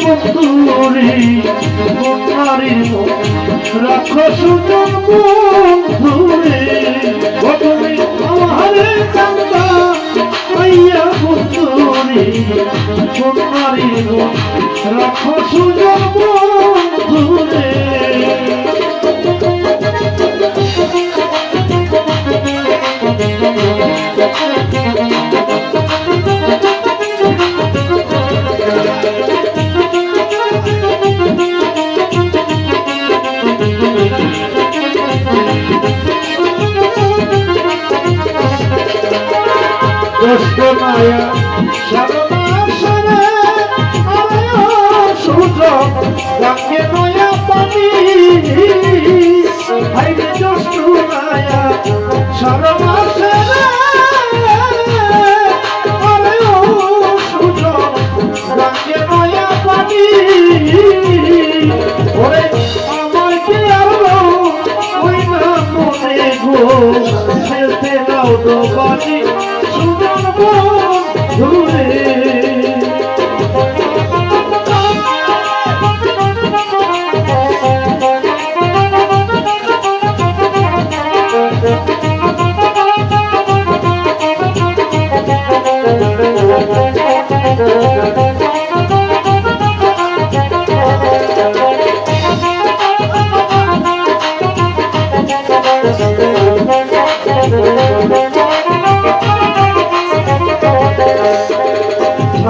বন্ধুরে নারীর রাক্ষস বন্ধুরে ও তুমি আমারে পাইয়া আইয়া বন্ধুরে রাখো রাক্ষস বন্ধুরে কষ্ট মায়া আরে সূর্য গঙ্গে নয়া পানি হাইরে কষ্ট মায়া আরে সূর্য গঙ্গে নয়া পানি ওরে আমার কি আলো ওই না মনে গো ফেলতে দাও তো বাড়ি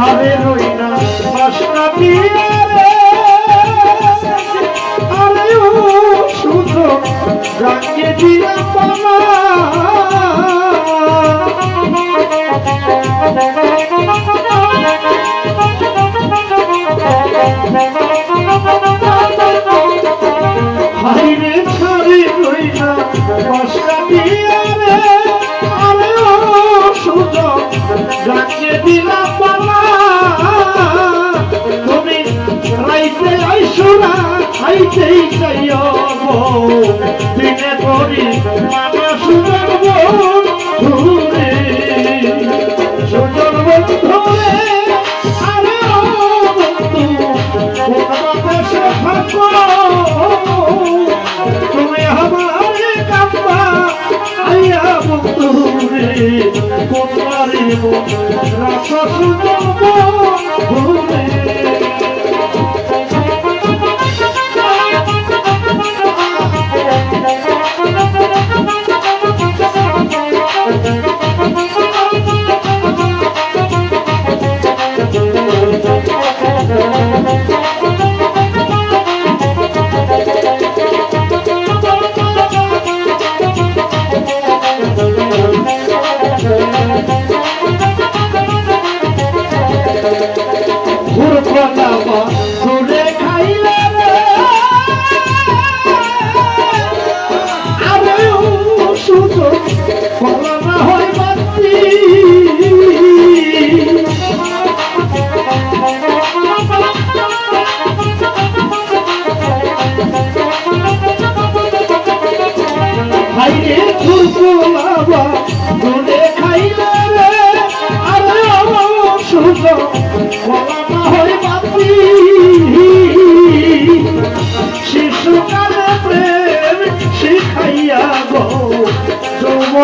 আরে রইনা বাসনা দিয়ে রে আরে ও শুধু রাঙ্গে দিয়া পানা হাইরে খাইতেই চাইও দিনে করি মামা সুজন ধুরে। সুজন ধরে আরে বন্ধু কোন দেশে থাকো? আইয়া বন্ধু রে কোন পারিব রাখো সুজন ঘুরে খাইলে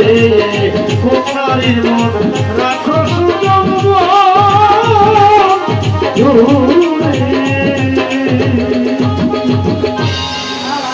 রে কোনারির মন